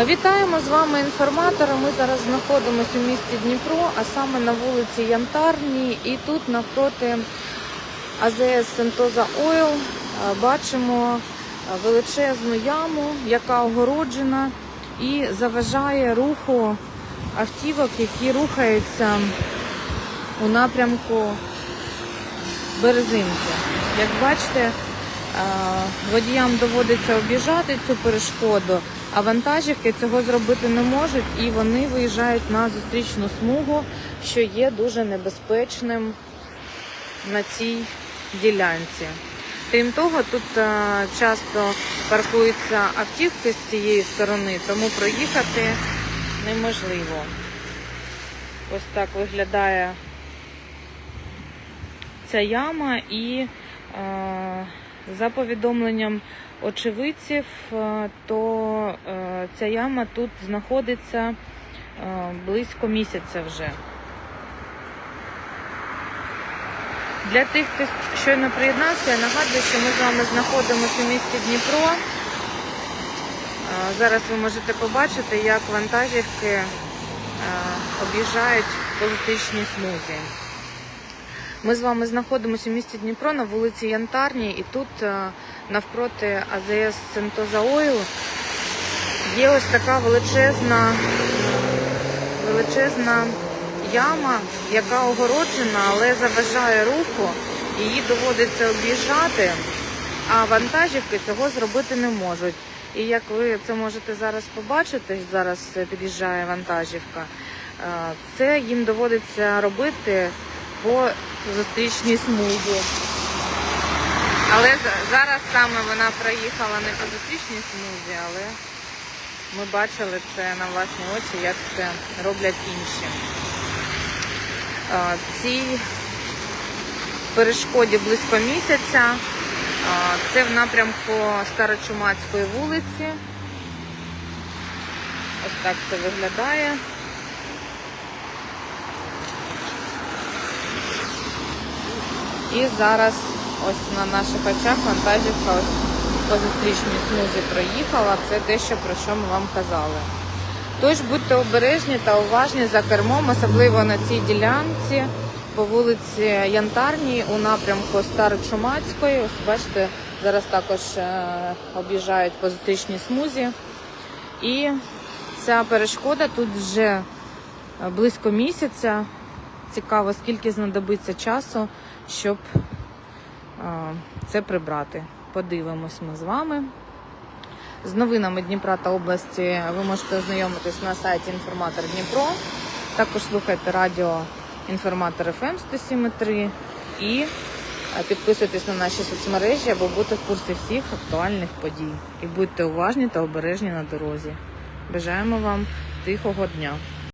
Вітаємо з вами інформатора. Ми зараз знаходимося у місті Дніпро, а саме на вулиці Янтарній. І тут навпроти АЗС Сентоза Ойл е, бачимо е, величезну яму, яка огороджена і заважає руху автівок, які рухаються у напрямку Березинки. Як бачите, водіям доводиться об'їжджати цю перешкоду, а вантажівки цього зробити не можуть і вони виїжджають на зустрічну смугу, що є дуже небезпечним на цій ділянці. Крім того, тут часто паркуються автівки з цієї сторони, тому проїхати неможливо. Ось так виглядає ця яма, і за повідомленням очевидців, е, то е, ця яма тут знаходиться е, близько місяця вже. Для тих, хто щойно приєднався, я нагадую, що ми з вами знаходимося у місті Дніпро. Зараз ви можете побачити, як вантажівки об'їжджають по зустрічній смузі. Ми з вами знаходимося у місті Дніпро на вулиці Янтарній, і тут е, навпроти АЗС Сентоза Ойл є ось така величезна, величезна яма, яка огороджена, але заважає руху. Її доводиться об'їжджати, а вантажівки цього зробити не можуть. І як ви це можете зараз побачити, зараз під'їжджає вантажівка, е, це їм доводиться робити по зустрічній смузі. Але зараз саме вона проїхала не по зустрічній смузі, але ми бачили це на власні очі, як це роблять інші. Цій перешкоді близько місяця. Це в напрямку Старочумацької вулиці. Ось так це виглядає. І зараз ось на наших очах вантажівка по зустрічній смузі проїхала. Це те, що про що ми вам казали. Тож будьте обережні та уважні за кермом, особливо на цій ділянці по вулиці Янтарній у напрямку Старочумацької. Ось бачите, зараз також е, об'їжджають по зустрічній смузі. І ця перешкода тут вже е, близько місяця. Цікаво, скільки знадобиться часу, щоб це прибрати. Подивимось ми з вами. З новинами Дніпра та області ви можете ознайомитись на сайті Інформатор Дніпро. Також слухайте радіо Інформатор ФМ 107.3 і е, підписуйтесь на наші соцмережі, аби бути в курсі всіх актуальних подій. І будьте уважні та обережні на дорозі. Бажаємо вам тихого дня!